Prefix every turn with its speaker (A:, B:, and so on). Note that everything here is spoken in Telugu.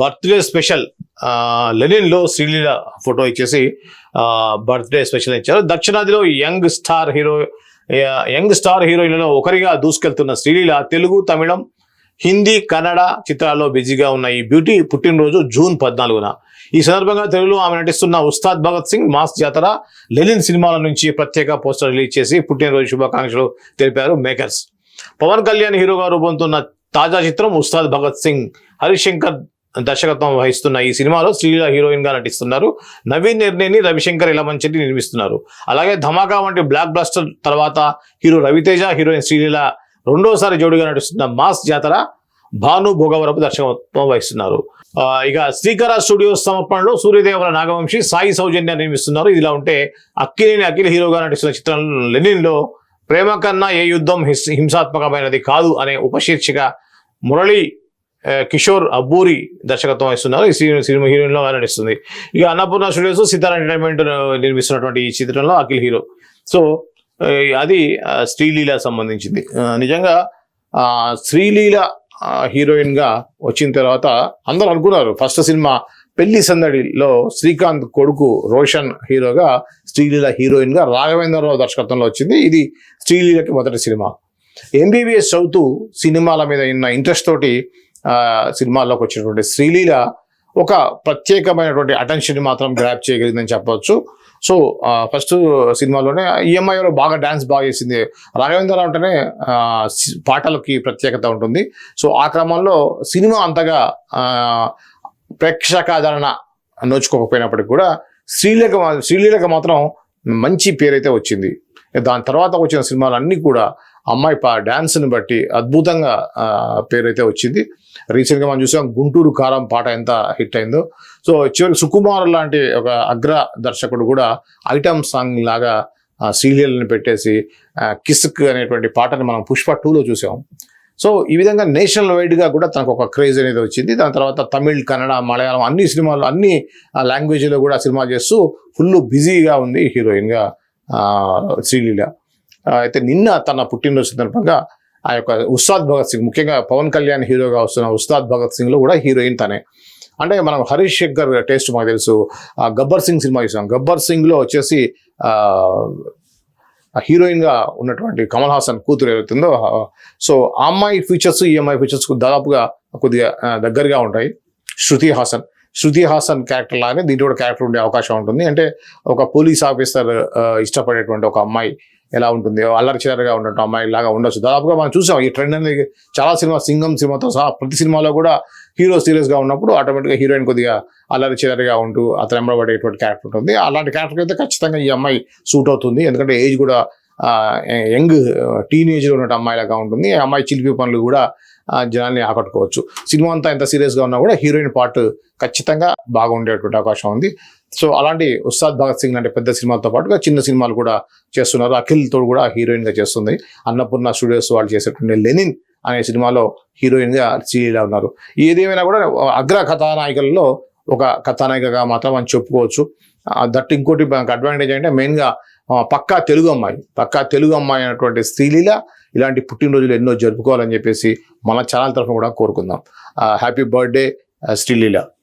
A: బర్త్డే స్పెషల్ లెనిన్లో శ్రీలీల ఫోటో ఇచ్చేసి బర్త్డే స్పెషల్ ఇచ్చారు. దక్షిణాదిలో young star hero young star హీరోయిన్లలో ఒకరిగా దూసుకెళ్తున్న శ్రీలీల తెలుగు తమిళం హిందీ కన్నడ చిత్రాల్లో బిజీగా ఉన్న ఈ బ్యూటీ పుట్టినరోజు జూన్ పద్నాలుగున. ఈ సందర్భంగా తెలుగులో ఆమె నటిస్తున్న ఉస్తాద్ భగత్ సింగ్ మాస్ జాతర లెనిన్ సినిమాల నుంచి ప్రత్యేక పోస్టర్ రిలీజ్ చేసి పుట్టినరోజు శుభాకాంక్షలు తెలిపారు మేకర్స్. పవన్ కళ్యాణ్ హీరోగా రూపొందుతున్న తాజా చిత్రం ఉస్తాద్ భగత్ సింగ్ హరిశంకర్ దర్శకత్వం వహిస్తున్న ఈ సినిమాలో శ్రీలీల హీరోయిన్గా నటిస్తున్నారు. నవీన్ నిర్ణయని రవిశంకర్ ఇలమంచెట్టి నిర్మిస్తున్నారు. అలాగే ధమాకా వంటి బ్లాక్ బ్లాస్టర్ తర్వాత హీరో రవితేజ హీరోయిన్ శ్రీలీల రెండోసారి జోడిగా నటిస్తున్న మాస్ జాతర భాను భోగవరపు దర్శకత్వం వహిస్తున్నారు. ఇక శ్రీకర స్టూడియోస్ సమర్పణలో సూర్యదేవర నాగవంశి సాయి సౌజన్య నిర్మిస్తున్నారు. ఇదిలా ఉంటే అక్కినేని అఖిల్ హీరోగా నటిస్తున్న చిత్రం లెనిన్లో ప్రేమ కన్నా ఏ యుద్ధం హిస్- హింసాత్మకమైనది కాదు అనే ఉపశీర్షిక మురళి కిషోర్ అబ్బూరి దర్శకత్వం వహిస్తున్నారు. ఈ సినిమా సినిమా హీరోయిన్లో నటిస్తుంది ఇక అన్నపూర్ణ స్టూడియోస్ సితార ఎంటర్టైన్మెంట్ నిర్మిస్తున్నటువంటి ఈ చిత్రంలో అఖిల్ హీరో. సో అది ఆ, శ్రీలీల సంబంధించింది. నిజంగా శ్రీలీల హీరోయిన్గా హీరోయిన్గా వచ్చిన తర్వాత అందరూ అనుకున్నారు. ఫస్ట్ సినిమా పెళ్ళి సందడిలో శ్రీకాంత్ కొడుకు రోషన్ హీరోగా శ్రీలీల హీరోయిన్గా రాఘవేంద్రరావు దర్శకత్వంలో వచ్చింది. ఇది శ్రీలీలకి మొదటి సినిమా. ఎంబీబీఎస్ చదువుతూ సినిమాల మీద ఉన్న ఇంట్రెస్ట్ తోటి సినిమాల్లోకి వచ్చినటువంటి శ్రీలీల ఒక ప్రత్యేకమైనటువంటి అటెన్షన్ మాత్రం గ్రాప్ చేయగలిగిందని చెప్పవచ్చు. సో ఫస్ట్ సినిమాలోనే ఈఎంఐలో బాగా డ్యాన్స్ బాగా చేసింది. రాఘవేంద్ర అంటేనే పాటలకి ప్రత్యేకత ఉంటుంది. సో ఆ క్రమంలో సినిమా అంతగా ప్రేక్షకాదరణ నోచుకోకపోయినప్పటికీ కూడా శ్రీలేఖ శ్రీలీలకు మాత్రం మంచి పేరైతే వచ్చింది. దాని తర్వాత వచ్చిన సినిమాలు అన్నీ కూడా అమ్మాయి పా డ్యాన్స్ని బట్టి అద్భుతంగా పేరైతే వచ్చింది. రీసెంట్గా మనం చూసాం గుంటూరు కారం పాట ఎంత హిట్ అయిందో. సో చివరికి సుకుమార్ లాంటి ఒక అగ్ర దర్శకుడు కూడా ఐటమ్ సాంగ్ లాగా సీరియల్ని పెట్టేసి కిస్క్ అనేటువంటి పాటని మనం పుష్ప టూలో చూసాం. సో ఈ విధంగా నేషనల్ వైడ్గా కూడా తనకు ఒక క్రేజ్ అనేది వచ్చింది. దాని తర్వాత తమిళ్ కన్నడ మలయాళం అన్ని సినిమాలు అన్ని లాంగ్వేజ్లో కూడా సినిమా చేస్తూ ఫుల్ బిజీగా ఉంది హీరోయిన్గా శ్రీలీల. అయితే నిన్న తన పుట్టినరోజు సందర్భంగా ఆ యొక్క ఉస్తాద్ భగత్ సింగ్ ముఖ్యంగా పవన్ కళ్యాణ్ హీరోగా వస్తున్న ఉస్తాద్ భగత్ సింగ్లో కూడా హీరోయిన్ తనే. అంటే మనం హరీష్ శంకర్ టేస్ట్ మాకు తెలుసు. ఆ గబ్బర్ సింగ్ సినిమా చూసాం. గబ్బర్ సింగ్లో వచ్చేసి హీరోయిన్గా ఉన్నటువంటి కమల్ హాసన్ కూతురు ఏదైతుందో సో ఆ అమ్మాయి ఫీచర్స్ ఈ అమ్మాయి ఫీచర్స్ దాదాపుగా కొద్దిగా దగ్గరగా ఉంటాయి. శృతి హాసన్. శృతి హాసన్ క్యారెక్టర్ లాగానే దీంట్లో కూడా క్యారెక్టర్ ఉండే అవకాశం ఉంటుంది. అంటే ఒక పోలీస్ ఆఫీసర్ ఇష్టపడేటువంటి ఒక అమ్మాయి. ఎలా ఉంటుంది అల్లరి చిల్లరగా ఉండటం అమ్మాయి లాగా ఉండొచ్చు. దాదాపుగా మనం చూసాం ఈ ట్రెండ్ అనేది చాలా సినిమా సింగం సినిమాతో సహా ప్రతి సినిమాలో కూడా హీరో సీరియస్గా ఉన్నప్పుడు ఆటోమేటిక్గా హీరోయిన్ కొద్దిగా అల్లరి చిల్లరగా ఉంటూ అతను ఎంబడబడేటువంటి క్యారెక్టర్ ఉంటుంది. అలాంటి క్యారెక్టర్ అయితే ఖచ్చితంగా ఈ అమ్మాయి సూట్ అవుతుంది. ఎందుకంటే ఏజ్ కూడా యంగ్ టీనేజ్లో ఉన్న అమ్మాయిలాగా ఉంటుంది. అమ్మాయి చిలిపి పనులు కూడా జనాల్ని ఆకట్టుకోవచ్చు. సినిమా అంతా ఎంత సీరియస్గా ఉన్నా కూడా హీరోయిన్ పార్ట్ ఖచ్చితంగా బాగుండేటువంటి అవకాశం ఉంది. సో అలాంటి ఉస్తాద్ భగత్ సింగ్ లాంటి పెద్ద సినిమాలతో పాటుగా చిన్న సినిమాలు కూడా చేస్తున్నారు. అఖిల్తో కూడా హీరోయిన్గా చేస్తుంది. అన్నపూర్ణ స్టూడియోస్ వాళ్ళు చేసేటువంటి లెనిన్ అనే సినిమాలో హీరోయిన్గా శ్రీలీల ఉన్నారు. ఏదేమైనా కూడా అగ్ర కథానాయికల్లో ఒక కథానాయికగా మాత్రం మనం చెప్పుకోవచ్చు. దట్ ఇంకోటి మనకు అడ్వాంటేజ్ అంటే మెయిన్గా పక్కా తెలుగు అమ్మాయి. పక్కా తెలుగు అమ్మాయి అయినటువంటి శ్రీలీల ఇలాంటి పుట్టినరోజులు ఎన్నో జరుపుకోవాలని చెప్పేసి మన ఛానల్ తరఫున కూడా కోరుకుందాం. Happy birthday Sreeleela.